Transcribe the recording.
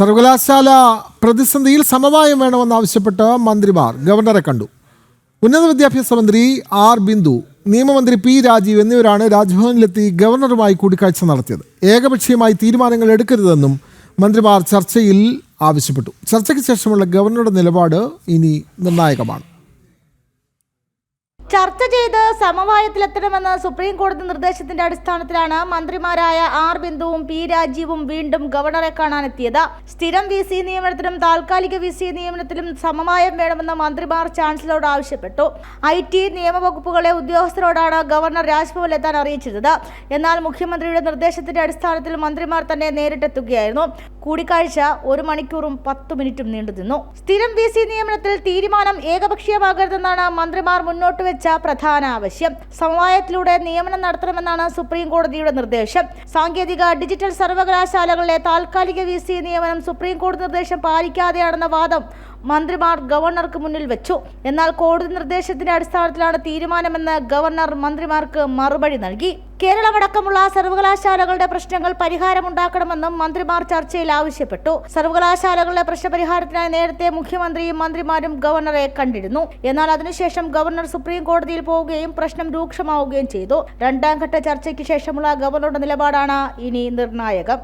സർവകലാശാല പ്രതിസന്ധിയിൽ സമവായം വേണമെന്നാവശ്യപ്പെട്ട് മന്ത്രിമാർ ഗവർണറെ കണ്ടു. ഉന്നത വിദ്യാഭ്യാസ മന്ത്രി ആർ ബിന്ദു നിയമമന്ത്രി പി രാജീവ് എന്നിവരാണ് രാജ്ഭവനിലെത്തി ഗവർണറുമായി കൂടിക്കാഴ്ച നടത്തിയത്. ഏകപക്ഷീയമായി തീരുമാനങ്ങൾ എടുക്കരുതെന്നും മന്ത്രിമാർ ചർച്ചയിൽ ആവശ്യപ്പെട്ടു. ചർച്ചയ്ക്ക് ശേഷമുള്ള ഗവർണറുടെ നിലപാട് ഇനി നിർണായകമാണ്. ചർച്ച ചെയ്ത് സമവായത്തിലെത്തണമെന്ന സുപ്രീം കോടതി നിർദ്ദേശത്തിന്റെ അടിസ്ഥാനത്തിലാണ് മന്ത്രിമാരായ ആർ ബിന്ദുവും പി രാജീവും വീണ്ടും ഗവർണറെ കാണാനെത്തിയത്. സ്ഥിരം വി സി നിയമനത്തിലും താൽക്കാലിക വി സി നിയമനത്തിലും സമവായം വേണമെന്ന് മന്ത്രിമാർ ചാൻസലറോട് ആവശ്യപ്പെട്ടു. ഐ ടി നിയമവകുപ്പുകളെ ഉദ്യോഗസ്ഥരോടാണ് ഗവർണർ രാജ്ഭവനിലെത്താൻ അറിയിച്ചിരുന്നത് എന്നാൽ മുഖ്യമന്ത്രിയുടെ നിർദ്ദേശത്തിന്റെ അടിസ്ഥാനത്തിൽ മന്ത്രിമാർ തന്നെ നേരിട്ടെത്തുകയായിരുന്നു. കൂടിക്കാഴ്ച ഒരു മണിക്കൂറും പത്തു മിനിറ്റും നീണ്ടു നിന്നു സ്ഥിരം വി സി നിയമനത്തിൽ തീരുമാനം ഏകപക്ഷീയമാകരുതെന്നാണ് മന്ത്രിമാർ മുന്നോട്ട് വെച്ച പ്രധാന ആവശ്യം. സമവായത്തിലൂടെ നിയമനം നടത്തണമെന്നാണ് സുപ്രീം കോടതിയുടെ നിർദ്ദേശം. സാങ്കേതിക ഡിജിറ്റൽ സർവകലാശാലകളിലെ താൽക്കാലിക വി സി നിയമനം സുപ്രീം കോടതി നിർദ്ദേശം പാലിക്കാതെയാണെന്ന വാദം മന്ത്രിമാർ ഗവർണർക്ക് മുന്നിൽ വെച്ചു. എന്നാൽ കോടതി നിർദ്ദേശത്തിന്റെ അടിസ്ഥാനത്തിലാണ് തീരുമാനമെന്ന് ഗവർണർ മന്ത്രിമാർക്ക് മറുപടി നൽകി. കേരളമടക്കമുള്ള സർവകലാശാലകളുടെ പ്രശ്നങ്ങൾ പരിഹാരമുണ്ടാക്കണമെന്നും മന്ത്രിമാർ ചർച്ചയിൽ ആവശ്യപ്പെട്ടു. സർവകലാശാലകളുടെ പ്രശ്നപരിഹാരത്തിനായി നേരത്തെ മുഖ്യമന്ത്രിയും മന്ത്രിമാരും ഗവർണറെ കണ്ടിരുന്നു. എന്നാൽ അതിനുശേഷം ഗവർണർ സുപ്രീം കോടതിയിൽ പോവുകയും പ്രശ്നം രൂക്ഷമാവുകയും ചെയ്തു. രണ്ടാം ഘട്ട ചർച്ചയ്ക്ക് ശേഷമുള്ള ഗവർണറുടെ നിലപാടാണ് ഇനി നിർണായകം.